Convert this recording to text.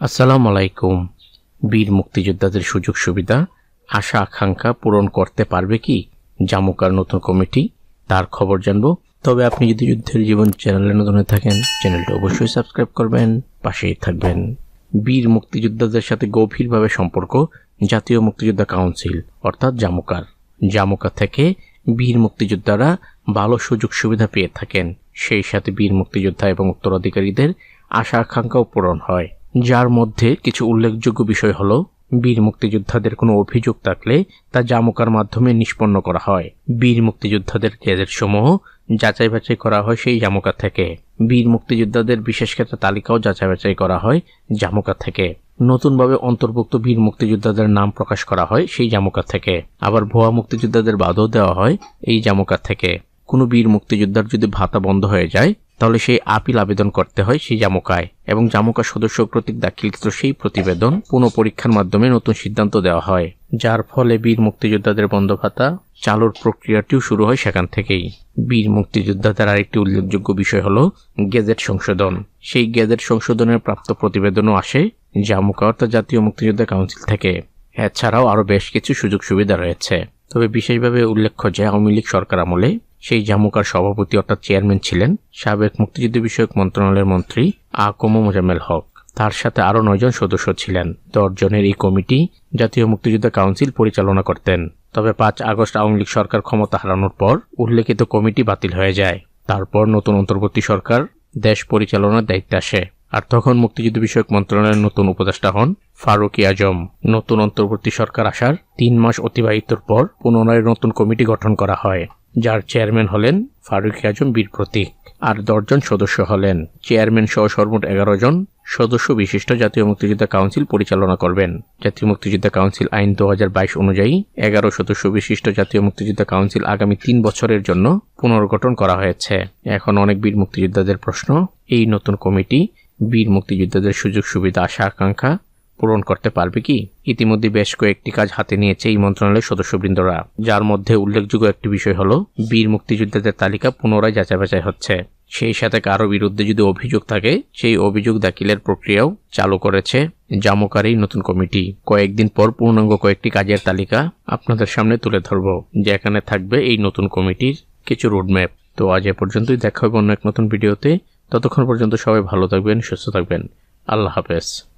আসসালামু আলাইকুম বীর মুক্তিযোদ্ধাদের সুযোগ সুবিধা, আশা, আকাঙ্ক্ষা পূরণ করতে পারবে কি? জামুকার নতুন কমিটি, তার খবর জানব। তবে আপনি যদি যুদ্ধের জীবন চ্যানেলে নতুন হয়ে থাকেন, চ্যানেলটি অবশ্যই সাবস্ক্রাইব করবেন, পাশেই থাকবেন। বীর মুক্তিযোদ্ধাদের সাথে গভীরভাবে সম্পর্ক, জাতীয় মুক্তিযোদ্ধা কাউন্সিল, অর্থাৎ জামুকার। জামুকা থেকে বীর মুক্তিযোদ্ধারা ভালো সুযোগ সুবিধা পেয়ে থাকেন। সেই সাথে বীর মুক্তিযোদ্ধা এবং উত্তরাধিকারীদের আশা, আকাঙ্ক্ষাও পূরণ হয়। যার মধ্যে কিছু উল্লেখযোগ্য বিষয় হল, বীর মুক্তিযোদ্ধাদের কোনো অভিযোগ থাকলে তা জামুকার মাধ্যমে নিষ্পন্ন করা হয়। বীর মুক্তিযোদ্ধাদের গেজেট সমূহ যাচাই বাছাই করা হয় সেই জামুকা থেকে। বীর মুক্তিযোদ্ধাদের বিশেষ ক্ষেত্রে তালিকাও যাচাই বাছাই করা হয় জামুকা থেকে। নতুনভাবে অন্তর্ভুক্ত বীর মুক্তিযোদ্ধাদের নাম প্রকাশ করা হয় সেই জামুকা থেকে। আবার ভুয়া মুক্তিযোদ্ধাদের বাদও দেওয়া হয় এই জামুকা থেকে। কোনো বীর মুক্তিযোদ্ধার যদি ভাতা বন্ধ হয়ে যায় তাহলে সেই আপিল আবেদন করতে হয় সেই জামুকায়। এবং জামুকা সদস্য কর্তৃক দাখিলকৃত সেই প্রতিবেদন পুনঃ পরীক্ষার মাধ্যমে নতুন সিদ্ধান্ত দেওয়া হয়। যার ফলে বীর মুক্তিযোদ্ধাদের বন্ধ ভাতা চালুর প্রক্রিয়াটিও শুরু হয় সেখান থেকেই। বীর মুক্তিযোদ্ধাদের আরেকটি উল্লেখযোগ্য বিষয় হলো গেজেট সংশোধন। সেই গেজেট সংশোধনের প্রাপ্ত প্রতিবেদনও আসে জামুকা অর্থাৎ জাতীয় মুক্তিযোদ্ধা কাউন্সিল থেকে। এছাড়াও আরও বেশ কিছু সুযোগ সুবিধা রয়েছে। তবে বিশেষভাবে উল্লেখ্য যে আওয়ামী লীগ সরকার আমলে সেই জামুকার সভাপতি অর্থাৎ চেয়ারম্যান ছিলেন সাবেক মুক্তিযুদ্ধ বিষয়ক মন্ত্রণালয়ের মন্ত্রী আকম মোজাম্মেল হক। তার সাথে আরও নয়জন সদস্য ছিলেন। দশজনের এই কমিটি জাতীয় মুক্তিযোদ্ধা কাউন্সিল পরিচালনা করতেন। তবে পাঁচ আগস্ট আওয়ামী লীগ সরকার ক্ষমতা হারানোর পর উল্লেখিত কমিটি বাতিল হয়ে যায়। তারপর নতুন অন্তর্বর্তী সরকার, দেশ পরিচালনার দায়িত্বে আসে। আর তখন মুক্তিযুদ্ধ বিষয়ক মন্ত্রণালয়ের নতুন উপদেষ্টা হন ফারুকি আজম। নতুন অন্তর্বর্তী সরকার আসার তিন মাস অতিবাহিতর পর পুনরায় নতুন কমিটি গঠন করা হয়। যার চেয়ারম্যান হলেন ফারুকি আজম বীর প্রতীক আর দশজন সদস্য হলেন। চেয়ারম্যান সহ সর্বমোট এগারো জন সদস্য বিশিষ্ট জাতীয় মুক্তিযোদ্ধা কাউন্সিল পরিচালনা করবেন। জাতীয় মুক্তিযোদ্ধা কাউন্সিল আইন দু হাজার বাইশ অনুযায়ী এগারো সদস্য বিশিষ্ট জাতীয় মুক্তিযোদ্ধা কাউন্সিল আগামী তিন বছরের জন্য পুনর্গঠন করা হয়েছে। এখন অনেক বীর মুক্তিযোদ্ধাদের প্রশ্ন, এই নতুন কমিটি বীর মুক্তিযোদ্ধাদের সুযোগ সুবিধা আশা আকাঙ্ক্ষা পূরণ করতে পারবে কি? ইতিমধ্যে বেশ কয়েকটি কাজ হাতে নিয়েছে এই মন্ত্রণালয়ের সদস্যবৃন্দরা। যার মধ্যে উল্লেখযোগ্য একটি বিষয় হল, বীর মুক্তিযোদ্ধাদের তালিকা পুনরায় যাচাই বাছাই হচ্ছে। সেই সাথে কারও বিরুদ্ধে যদি অভিযোগ থাকে, সেই অভিযোগ দাখিলের প্রক্রিয়াও চালু করেছে জামুকার নতুন কমিটি। কয়েকদিন পর পূর্ণাঙ্গ কয়েকটি কাজের তালিকা আপনাদের সামনে তুলে ধরব, যেখানে থাকবে এই নতুন কমিটির কিছু রোডম্যাপ তো আজ এ পর্যন্তই, দেখা হবে অন্য এক নতুন ভিডিওতে। ততক্ষণ পর্যন্ত সবাই ভালো থাকবেন, সুস্থ থাকবেন। আল্লাহ হাফেজ।